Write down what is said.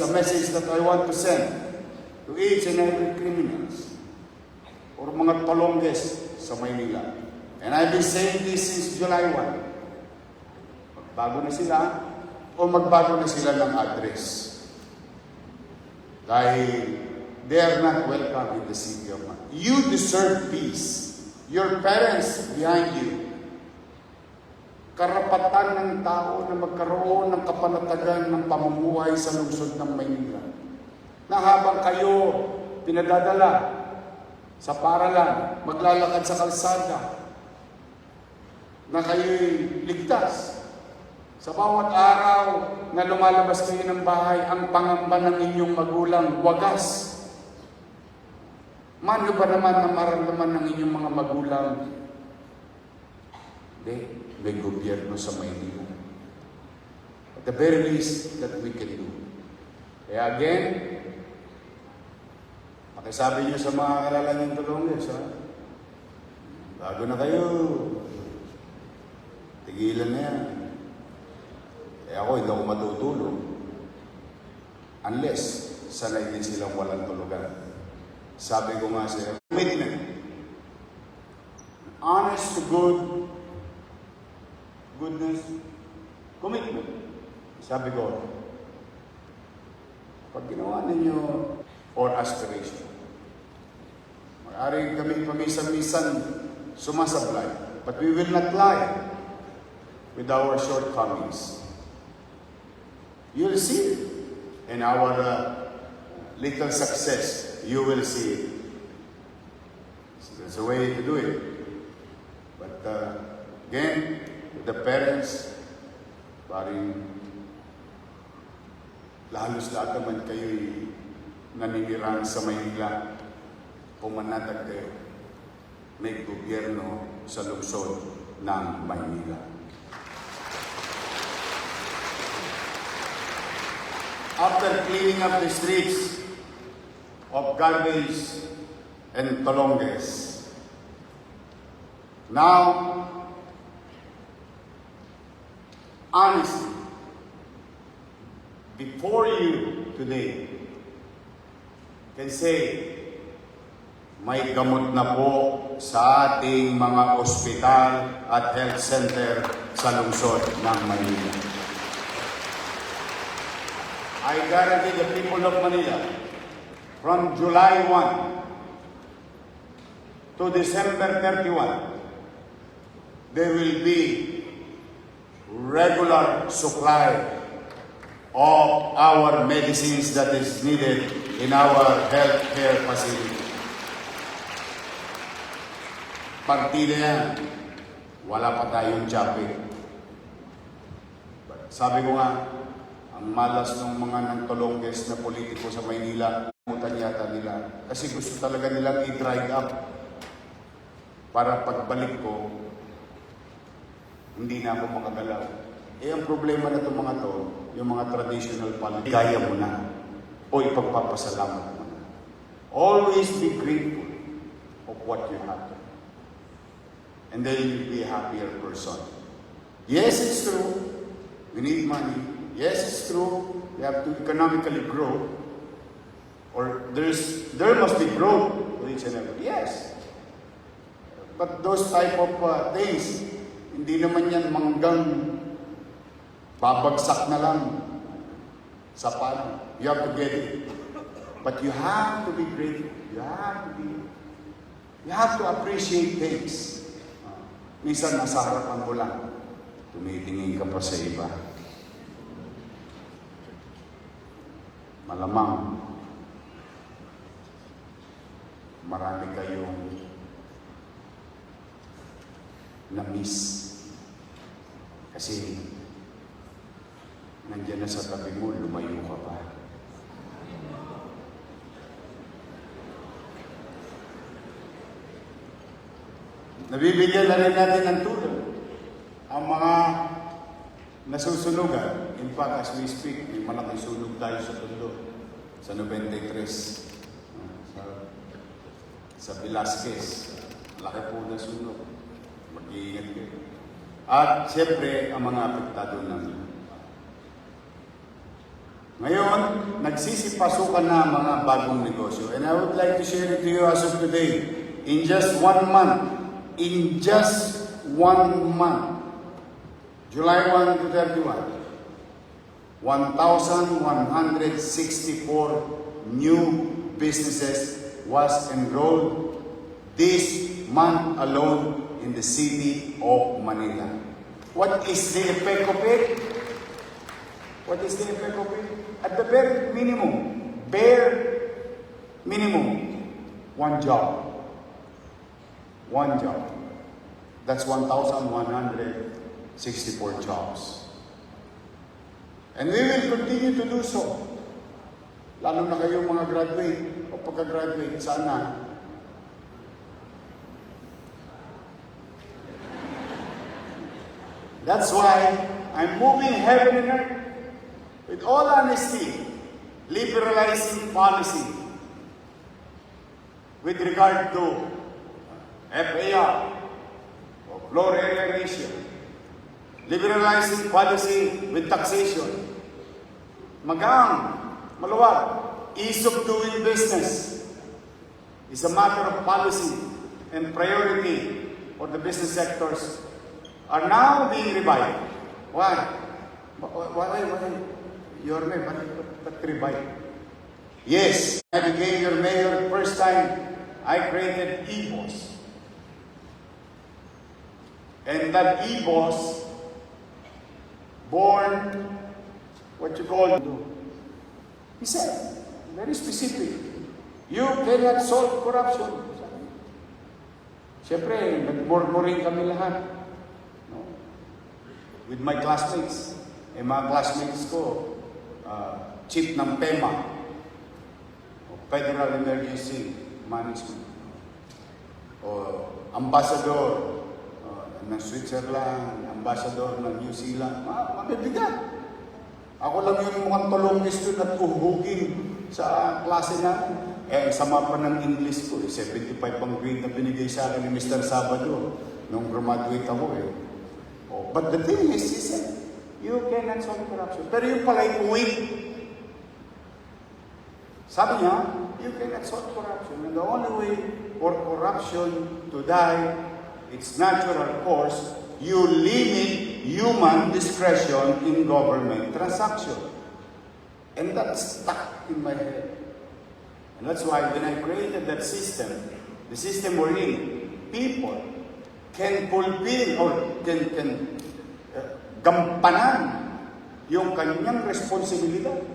a message that I want to send to each and every criminals or mga tolongges sa Maynila. And I've been saying this since July 1. Magbago na sila o magbago na sila ng address. Dahil they are not welcome in the city of Man. You deserve peace. Your parents behind you karapatan ng tao na magkaroon ng kapanatagan ng pamumuhay sa lungsod ng Maynila. Na habang kayo pinadadala sa paralan, maglalakad sa kalsada, na kayo'y ligtas. Sa bawat araw na lumalabas kayo ng bahay, ang pangamba ng inyong magulang wagas. Mano ba naman na maramdaman ng inyong mga magulang hindi, may gobyerno sa Maynila. At the very least that we can do. Kaya again, pakisabi niyo sa mga kalala niyong tulungan, ha? Bago na kayo. Tigilan na yan. Eh ako, hindi ako matutulog. Unless, sanay din silang walang tulugan. Sabi ko nga sa'yo, commitment. Honest to good goodness, commitment. Sabi ko, pag ginawa ninyo for aspiration, maaari kami paminsan-minsan sumasablay, but we will not lie with our shortcomings. You'll see it in our uh, little success. You will see it. So there's a way to do it. But uh, again, the parents, paring lahalos lahat naman kayo'y naninirahan sa Maynila, pumanatag kayo, may gobyerno sa lungsod ng Maynila. After cleaning up the streets of garbage and tolonges, now honesty before you today can say, may gamot na po sa ating mga ospital at health center sa lungsod ng Manila. I guarantee the people of Manila from July 1 to December 31, there will be regular supply of our medicines that is needed in our healthcare facility. Partida yan, wala pa tayong. But sabi ko nga, ang malas ng mga nang tolongges na politiko sa Maynila, kumutan yata nila. Kasi gusto talaga nilang i-dry up para pagbalik ko, hindi na ako makagalaw. Eh, ang problema na itong mga to, yung mga traditional politics, kaya mo na o ipagpapasalamat mo na. Always be grateful of what you have. And then you'll be a happier person. Yes, it's true. We need money. Yes, it's true. We have to economically grow. Or there's there must be growth for each and every. Yes. But those type of uh, things, hindi naman yan manggang babagsak na lang sa pan. You have to get it. But you have to be grateful. You have to be, you have to appreciate things. Minsan nasa harapan mo lang, tumitingin ka pa sa iba. Malamang, marami kayong na-miss. Kasi nandiyan na sa tabi mo, lumayo ka pa. Nabibigyan na rin natin ng tulong ang mga nasusunugan. In fact, as we speak, may malaking sunog tayo sa tundo sa 93. uh, Sa, sa Velasquez. Laki po na sunog. Mag-iingat kayo. At siyempre, ang mga apektado ng Ngayon, nagsisipasukan na ang mga bagong negosyo. And I would like to share it to you as of today. In just one month, in just one month, July 1 to 31, 1,164 new businesses was enrolled this month alone in the city of Manila. What is the effect of it? What is the effect of it? At the bare minimum, bare minimum, one job. One job. That's 1,164 jobs. And we will continue to do so. Lalo na kayong mga graduate o pagka-graduate, sana That's why I'm moving heaven and earth with all honesty, liberalizing policy with regard to FAR, or floor area ratio, liberalizing policy with taxation, magang, maluwag, ease of doing business is a matter of policy and priority for the business sectors are now being revived. Why? Why? Why? Your mayor, but, but, but revive. Yes, I became your mayor the first time I created EBOS. And that EBOS, born, what you call, he said, very specific, you cannot solve corruption. Siyempre, nagmurmuring kami lahat. With my classmates. Eh, mga classmates ko, uh, chief ng PEMA, o Federal Emergency Management, o ambassador uh, ng Switzerland, ambassador ng New Zealand, ma mabibigat. Ako lang yung mukhang tulongis doon at uhugin sa klase namin. Eh, sama pa ng English ko, eh, 75 ang grade na binigay sa akin ni Mr. Sabado nung graduate ako eh. But the thing is, he said, you cannot solve corruption. Pero yung pala yung weak. Sabi niya, you cannot solve corruption. And the only way for corruption to die, its natural course, you limit human discretion in government transaction. And that stuck in my head. And that's why when I created that system, the system we're in, people can fulfill or can, can uh, gampanan yung kanyang responsibilidad.